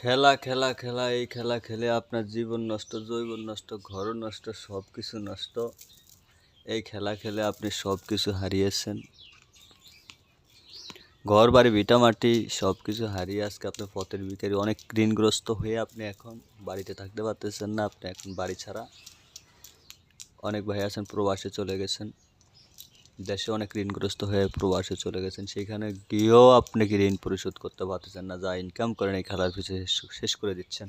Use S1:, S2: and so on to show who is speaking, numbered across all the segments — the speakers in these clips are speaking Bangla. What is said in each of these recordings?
S1: খেলা খেলা খেলা, এই খেলা খেলে আপনার জীবন নষ্ট জৈবন নষ্ট ঘর নষ্ট সব কিছু নষ্ট। এই খেলা খেলে আপনি সব কিছু হারিয়েছেন। ঘর, বাড়ি, ভিটা, মাটি সব কিছু হারিয়ে আজকে আপনি পথের বিকারি অনেক ঋণগ্রস্ত হয়ে আপনি এখন বাড়িতে থাকতে পারতেছেন না, আপনি এখন বাড়ি ছাড়া। অনেক ভাই আছেন, প্রবাসে চলে গেছেন। দেশে অনেক ঋণগ্রস্ত হয়ে প্রবাসে চলে গেছেন। সেখানে গিয়েও আপনি কি ঋণ পরিশোধ করতে পারতেছেন না? যা ইনকাম করেন এই খেলার পিছিয়ে শেষ- করে দিচ্ছেন।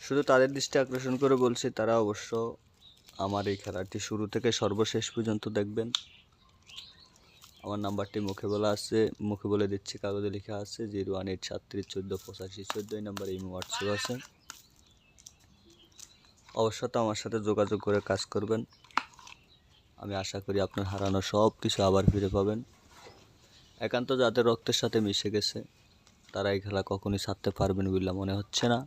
S1: শুধু তাদের দৃষ্টি আকর্ষণ করে বলছি, তারা অবশ্য আমার এই খেলাটি শুরু থেকে সর্বশেষ পর্যন্ত দেখবেন। আমার নাম্বারটি মুখে বলা আছে, মুখে বলে দিচ্ছি, কাগজে লেখা আছে, জিরো ওয়ান এইট সাতত্রিশ চোদ্দ পঁচাশি চোদ্দ, এই নাম্বার এই হোয়াটসঅ্যাপ আছে। অবশ্য তো আমার সাথে যোগাযোগ করে কাজ করবেন। আমি আশা করি আপনার হারানো সব কিছু আবার ফিরে পাবেন। একান্ত যাদের রক্তের সাথে মিশে গেছে, তারা এই খেলা কখনই ছাড়তে পারবেন বলে মনে হচ্ছে না।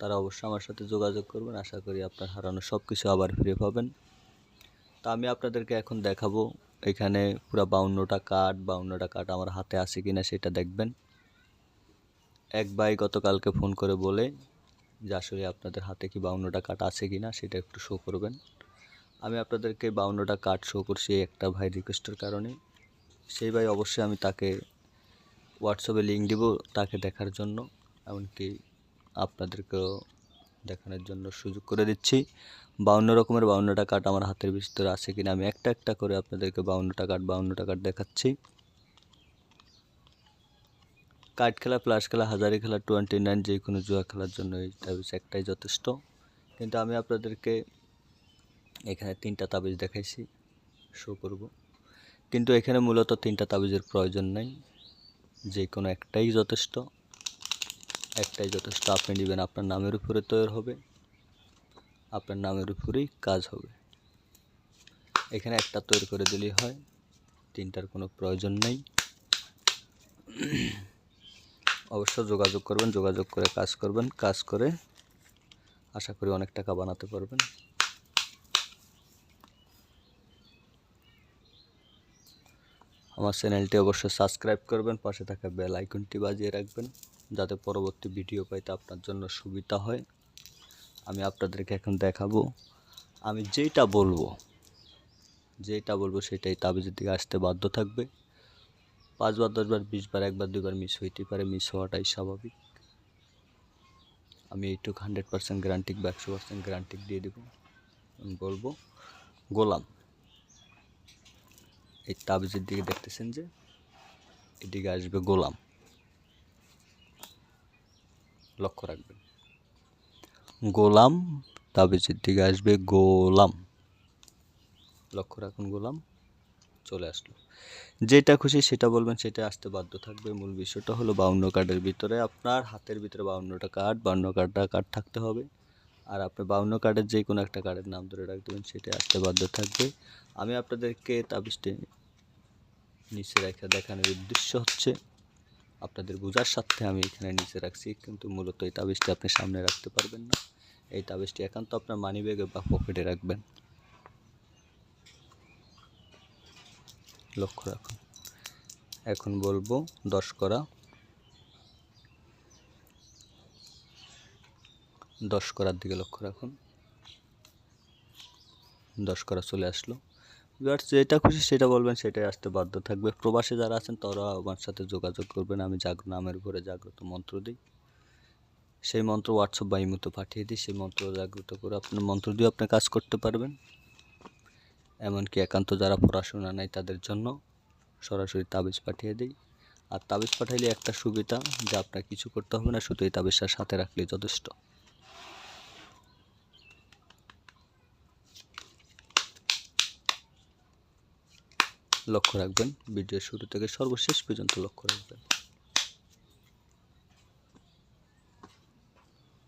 S1: তারা অবশ্যই আমার সাথে যোগাযোগ করবেন, আশা করি আপনার হারানো সব কিছু আবার ফিরে পাবেন। তা আমি আপনাদেরকে এখন দেখাবো, এখানে পুরো বাউন্নটা কার্ড বাউন্নটা কার্ড আমার হাতে আছে কিনা সেটা দেখবেন। এক ভাই গতকালকে ফোন করে বলে যে, আসলে আপনাদের হাতে কি বাউন্নটা কার্ড আছে কিনা সেটা একটু শো করবেন। আমি আপনাদেরকে বাউন্নটা কার্ড শো করছি একটা ভাই রিকোয়েস্টের কারণে। সেই ভাই অবশ্যই আমি তাকে হোয়াটসঅ্যাপে লিঙ্ক দিব তাকে দেখার জন্য, এমনকি আপনাদেরকেও দেখানোর জন্য সুযোগ করে দিচ্ছি। বাউন্ন রকমের বাউন্নটা কার্ড আমার হাতের ভিতরে আছে কিনা আমি একটা একটা করে আপনাদেরকে বাউন্নটা কার্ড বাউন্নটা কার্ড দেখাচ্ছি। কার্ড খেলা প্লাস খেলা, হাজারি খেলা টোয়েন্টি নাইন যে কোনো জুয়া খেলার জন্য এই একটাই যথেষ্ট। কিন্তু আমি আপনাদেরকে এখানে তিনটা তাবিজ দেখাইছি শো করব। কিন্তু এখানে মূলত তিনটা তাবিজের প্রয়োজন নেই। যে কোনো একটাই যথেষ্ট একটাই যথেষ্ট। আপনি নেবেন, আপনার নামের উপরে তৈরি হবে, আপনার নামের উপরেই কাজ হবে। এখানে একটা তৈরি করে দিলেই হয়, তিনটার কোনো প্রয়োজন নেই। অবশ্য যোগাযোগ করবেন, যোগাযোগ করে কাজ করবেন, কাজ করে আশা করি অনেক টাকা বানাতে পারবেন। আমার চ্যানেলটি অবশ্যই সাবস্ক্রাইব করবেন, পাশে থাকা বেল আইকনটি বাজিয়ে রাখবেন, যাতে পরবর্তী ভিডিও পাইতে আপনার জন্য সুবিধা হয়। আমি আপনাদেরকে এখন দেখাবো, আমি যেইটা বলব যেইটা বলব সেটাই তাবিজের দিকে আসতে বাধ্য থাকবে। পাঁচবার দশবার বিশবার একবার, দুইবার মিস হইতে পারে মিস হওয়াটাই স্বাভাবিক। আমি এইটুক হান্ড্রেড পার্সেন্ট গ্যারান্টিক বা একশো পার্সেন্ট গ্যারান্টিক দিয়ে দেবো বলব, গোলাম। এই তাবিজের দিকে দেখতেছেন যে এদিকে আসবে গোলাম। লক্ষ্য রাখবেন। গোলাম, তাবিজের দিকে আসবে গোলাম। লক্ষ্য রাখুন, গোলাম চলে আসলো। যেটা খুশি সেটা বলবেন, সেটা আসতে বাধ্য থাকবে। মূল বিষয়টা হলো বাউন্ন কার্ডের ভিতরে আপনার হাতের ভিতরে বাউন্নটা কার্ড বাউন্ন কার্ডটা কার্ড থাকতে হবে। আর আপনি বাউন্ন কার্ডের যে কোনো একটা কার্ডের নাম ধরে রাখ দেবেন সেটা আসতে বাধ্য থাকবে। আমি আপনাদেরকে তাবিজটি নিচে রেখে দেখানোর উদ্দেশ্য হচ্ছে আপনাদের বোঝার সাথে আমি এখানে নিচে রাখছি, কিন্তু মূলত এই তাবিজটি আপনি সামনে রাখতে পারবেন না। এই তাবিজটি একান্ত আপনার মানি ব্যাগে বা পকেটে রাখবেন। লক্ষ্য রাখুন। এখন বলব, দশ করা। দশ করার দিকে লক্ষ্য রাখুন। দশ করা চলে আসলো। এবার যেটা খুশি সেটা বলবেন, সেটাই আসতে বাধ্য থাকবে। প্রবাসে যারা আছেন, তারা আমার সাথে যোগাযোগ করবেন। আমি জাগ নামের উপরে জাগ্রত মন্ত্র দিই। সেই মন্ত্র হোয়াটসঅ্যাপ বা ইমোতে পাঠিয়ে দিই। সেই মন্ত্র জাগ্রত করে আপনার মন্ত্র দিয়ে আপনি কাজ করতে পারবেন। এমনকি একান্ত যারা পড়াশোনা নাই তাদের জন্য সরাসরি তাবিজ পাঠিয়ে দিই। আর তাবিজ পাঠাইলে একটা সুবিধা যে আপনার কিছু করতে হবে না, শুধু এই তাবিজটা সাথে রাখলেই যথেষ্ট। লক্ষ্য রাখবেন ভিডিও শুরু থেকে সর্বশেষ পর্যন্ত লক্ষ্য রাখবেন।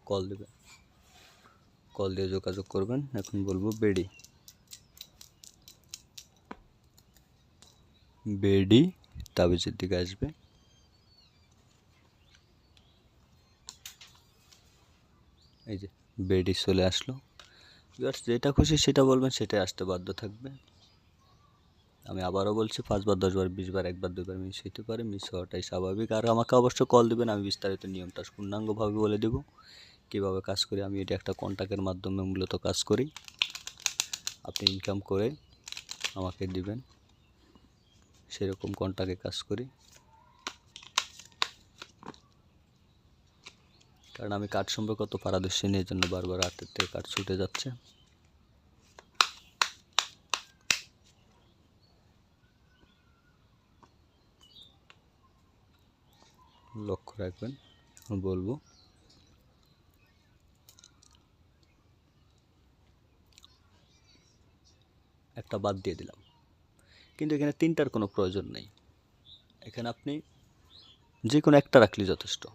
S1: কল দেবেন। কল দিয়ে যোগাযোগ করবেন, এখন বলব বেডি। বেডি তাবিজের দিকে আসবে। এই যে বেডি চলে আসলো। যেটা খুশি সেটা বলবেন, সেটাই আসতে বাধ্য থাকবে। আমি আবারও বলছি, পাঁচবার, দশবার, বিশবার, একবার দুবার মিস হইতে পারে, মিস হওয়াটাই স্বাভাবিক। আর আমাকে অবশ্য কল দিবেন, আমি বিস্তারিত নিয়মটা পূর্ণাঙ্গভাবে বলে দেব। কীভাবে কাজ করি, আমি এটা একটা কন্ট্যাক্টের মাধ্যমে মূলত কাজ করি। আপনি ইনকাম করে আমাকে দিবেন, সেরকম কন্ট্যাক্টে কাজ করি। কারণ আমি কাঠ সম্পর্কে অত পারদর্শী নেই জন্য বারবার হাতের থেকে কাঠ ছুটে যাচ্ছে। লক্ষ্য রাখবেন বলব। একটা বাদ দিয়ে দিলাম। কিন্তু এখানে তিনটার কোনো প্রয়োজন নেই। এখানে আপনি যে কোনো একটা রাখলে যথেষ্ট।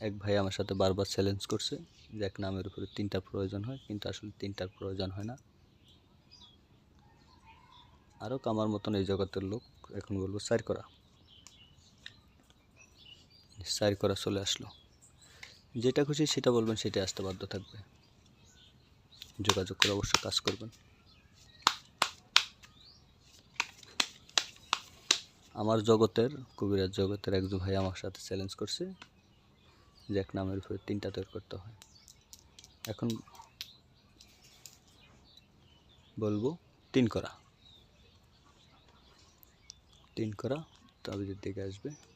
S1: এক ভাই আমার সাথে বারবার চ্যালেঞ্জ করছে যে এক নামের উপরে তিনটার প্রয়োজন হয়, কিন্তু আসলে তিনটার প্রয়োজন হয় না। আরও কামার মতন এই জগতের লোক, এখন বলব, সাইর করা। সাইর করা চলে আসলো। যেটা খুশি সেটা বলবেন সেটা আসতে বাধ্য থাকবে। যোগাযোগ করে অবশ্যই কাজ করবেন। আমার জগতের, কবিরাজ জগতের একজন ভাই আমার সাথে চ্যালেঞ্জ করছে যে এক নামের উপরে তিনটা তৈরি করতে হয়। এখন বলব, তিন করা। তিন করা, তাবিজের দিকে আসবে।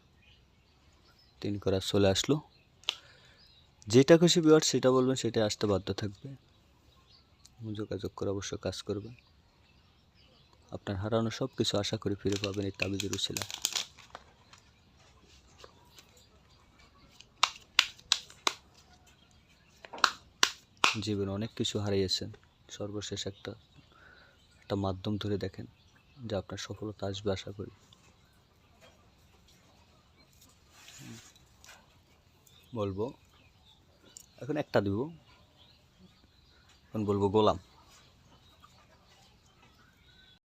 S1: তিন করা চলে আসলো। যেটা খুশি বিয়ার সেটা বলবেন সেটা আসতে বাধ্য থাকবে। যোগাযোগ করে অবশ্য কাজ করবেন। আপনার হারানো সব কিছু আশা করি ফিরে পাবেন এই তাবিজের উছিলা জীবনে অনেক কিছু হারিয়েছেন। সর্বশেষ একটা একটা মাধ্যম ধরে দেখেন যে আপনার সফলতা আসবে আশা করি। বলব। এখন একটা দিব। এখন বলব গোলাম।